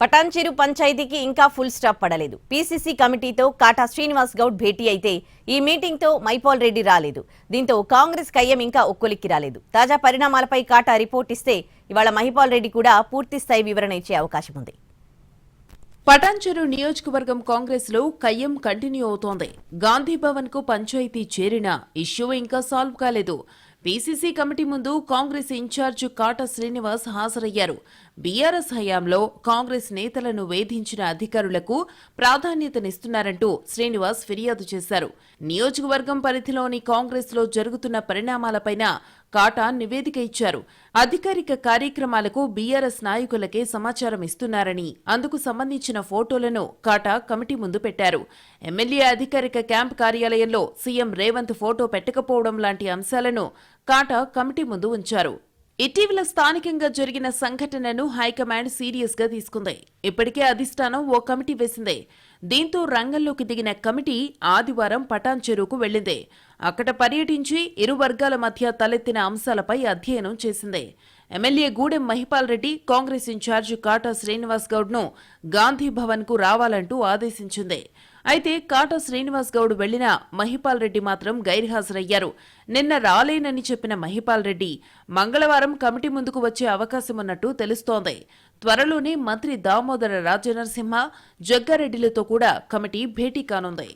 పటాన్చెరు పంచాయతీకి ఇంకా full stop పడలేదు. పీసీసీ కమిటీతో కాటా శ్రీనివాస్ గౌడ్ భేటీ అయితే ఈ మీటింగ్తో మైపాల్ రెడ్డి రాలేదు. దీంతో కాంగ్రెస్ కయ్యం ఇంకా ఒక్కొలిక్కి రాలేదు. తాజా పరిణామాలపై కాటా రిపోర్ట్ ఇస్తే ఇవాళ మహిపాల్ రెడ్డి కూడా పూర్తి స్థాయి వివరణ ఇచ్చే అవకాశం ఉంది. పటాన్చెరు నియోజకవర్గం కాంగ్రెస్లో కయ్యం కంటిన్యూ అవుతోంది. గాంధీభవన్కు పంచాయతీ చేరిన ఇష్యూ ఇంకా సాల్వ్ కాలేదు. పీసీసీ కమిటీ ముందు కాంగ్రెస్ ఇన్ఛార్జ్ కాట శ్రీనివాస్ హాజరయ్యారు. బీఆర్ఎస్ హయాంలో కాంగ్రెస్ నేతలను వేధించిన అధికారులకు ప్రాధాన్యతనిస్తున్నారంటూ శ్రీనివాస్ ఫిర్యాదు చేశారు. నియోజకవర్గం పరిధిలోని కాంగ్రెస్లో జరుగుతున్న పరిణామాలపైన కాటా నివేదిక ఇచ్చారు. అధికారిక కార్యక్రమాలకు బీఆర్ఎస్ నాయకులకే సమాచారం ఇస్తున్నారని అందుకు సంబంధించిన ఫోటోలను కాటా కమిటీ ముందు పెట్టారు. ఎమ్మెల్యే అధికారిక క్యాంప్ కార్యాలయంలో సీఎం రేవంత్ ఫోటో పెట్టకపోవడం లాంటి అంశాలను కాటా కమిటీ ముందు ఉంచారు. ఇటీవల స్థానికంగా జరిగిన సంఘటనను హైకమాండ్ సీరియస్గా తీసుకుంది. ఇప్పటికే అధిష్టానం ఓ కమిటీ వేసింది. దీంతో రంగంలోకి దిగిన కమిటీ ఆదివారం పటాన్ చెరువుకు వెళ్ళింది అక్కడ పర్యటించి ఇరు వర్గాల మధ్య తలెత్తిన అంశాలపై అధ్యయనం చేసింది. ఎమ్మెల్యే గూడెం మహిపాల్ రెడ్డి కాంగ్రెస్ ఇన్ఛార్జ్ కాటా శ్రీనివాస్ గౌడ్ను గాంధీ భవన్కు రావాలంటూ ఆదేశించింది. అయితే కాటా శ్రీనివాస్ గౌడ్ వెళ్ళిన మహిపాల్ రెడ్డి మాత్రం గైర్హాజరయ్యారు. నిన్న రాలేనని చెప్పిన మహిపాల్ రెడ్డి మంగళవారం కమిటీ ముందుకు వచ్చే అవకాశమున్నట్టు తెలుస్తోంది. త్వరలోనే మంత్రి దామోదర రాజనరసింహ జగ్గారెడ్డిలతో కూడా కమిటీ భేటీ కానుంది.